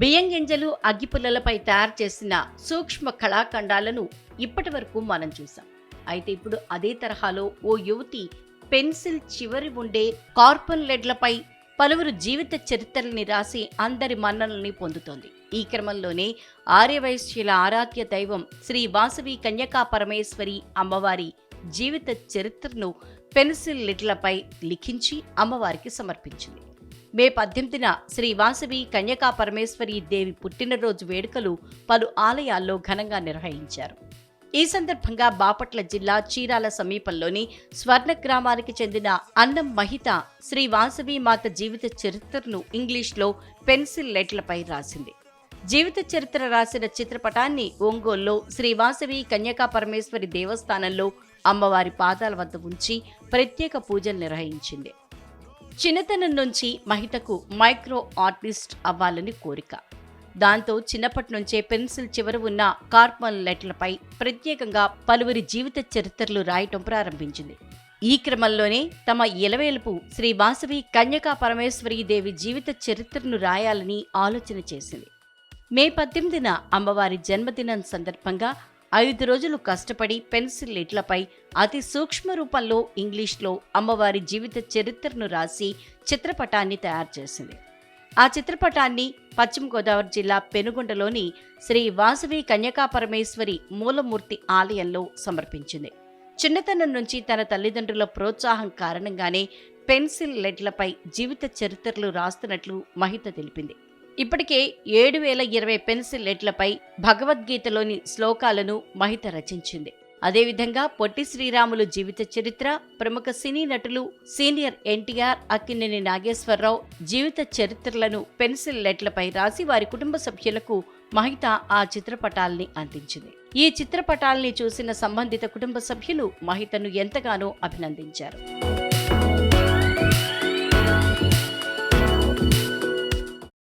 బియ్యం గింజలు అగ్గిపుల్లలపై తయారు చేసిన సూక్ష్మ కళాఖండాలను ఇప్పటి వరకు మనం చూసాం అయితే ఇప్పుడు అదే తరహాలో ఓ యువతి పెన్సిల్ చివరి ఉండే కార్బన్ లెడ్లపై పలువురు జీవిత చరిత్రల్ని రాసి అందరి మన్ననల్ని పొందుతోంది. ఈ క్రమంలోనే ఆర్యవైశ్యుల ఆరాధ్య దైవం శ్రీ వాసవి కన్యకా పరమేశ్వరి అమ్మవారి జీవిత చరిత్రను పెన్సిల్ లిట్లపై లిఖించి అమ్మవారికి సమర్పించింది. మే పద్దెనిమిదిన శ్రీ వాసవి కన్యకా పరమేశ్వరి దేవి పుట్టినరోజు వేడుకలు పలు ఆలయాల్లో ఘనంగా నిర్వహించారు. ఈ సందర్భంగా బాపట్ల జిల్లా చీరాల సమీపంలోని స్వర్ణ గ్రామానికి చెందిన అన్నం మహిత శ్రీ వాసవి మాత జీవిత చరిత్రను ఇంగ్లీష్లో పెన్సిల్ లెట్లపై రాసింది. జీవిత చరిత్ర రాసిన చిత్రపటాన్ని ఒంగోల్లో శ్రీ వాసవి కన్యకా పరమేశ్వరి దేవస్థానంలో అమ్మవారి పాదాల వద్ద ఉంచి ప్రత్యేక పూజలు నిర్వహించింది. చిన్నతనం నుంచి మహితకు మైక్రో ఆర్టిస్ట్ అవ్వాలని కోరిక. దాంతో చిన్నప్పటి నుంచే పెన్సిల్ చివర ఉన్న కార్బన్ లెటర్లపై ప్రత్యేకంగా పలువురి జీవిత చరిత్రలు రాయటం ప్రారంభించింది. ఈ క్రమంలోనే తమ ఇలవేలుపు శ్రీ వాసవి కన్యకా పరమేశ్వరీ దేవి జీవిత చరిత్రను రాయాలని ఆలోచన చేసింది. మే పద్దెనిమిదిన అమ్మవారి జన్మదినం సందర్భంగా ఐదు రోజులు కష్టపడి పెన్సిల్ లెట్లపై అతి సూక్ష్మ రూపంలో ఇంగ్లీష్లో అమ్మవారి జీవిత చరిత్రను రాసి చిత్రపటాన్ని తయారు చేసింది. ఆ చిత్రపటాన్ని పశ్చిమ గోదావరి జిల్లా పెనుగొండలోని శ్రీ వాసవి కన్యకాపరమేశ్వరి మూలమూర్తి ఆలయంలో సమర్పించింది. చిన్నతనం నుంచి తన తల్లిదండ్రుల ప్రోత్సాహం కారణంగానే పెన్సిల్ లెట్లపై జీవిత చరిత్రలు రాస్తున్నట్లు మహిత తెలిపింది. ఇప్పటికే ఏడు వేల ఇరవై పెన్సిల్ లెట్లపై భగవద్గీతలోని శ్లోకాలను మహిత రచించింది. అదేవిధంగా పొట్టి శ్రీరాములు జీవిత చరిత్ర ప్రముఖ సినీ నటులు సీనియర్ ఎన్టీఆర్ అక్కినేని నాగేశ్వరరావు జీవిత చరిత్రలను పెన్సిల్ లెట్లపై రాసి వారి కుటుంబ సభ్యులకు మహిత ఆ చిత్రపటాల్ని అందించింది. ఈ చిత్రపటాల్ని చూసిన సంబంధిత కుటుంబ సభ్యులు మహితను ఎంతగానో అభినందించారు.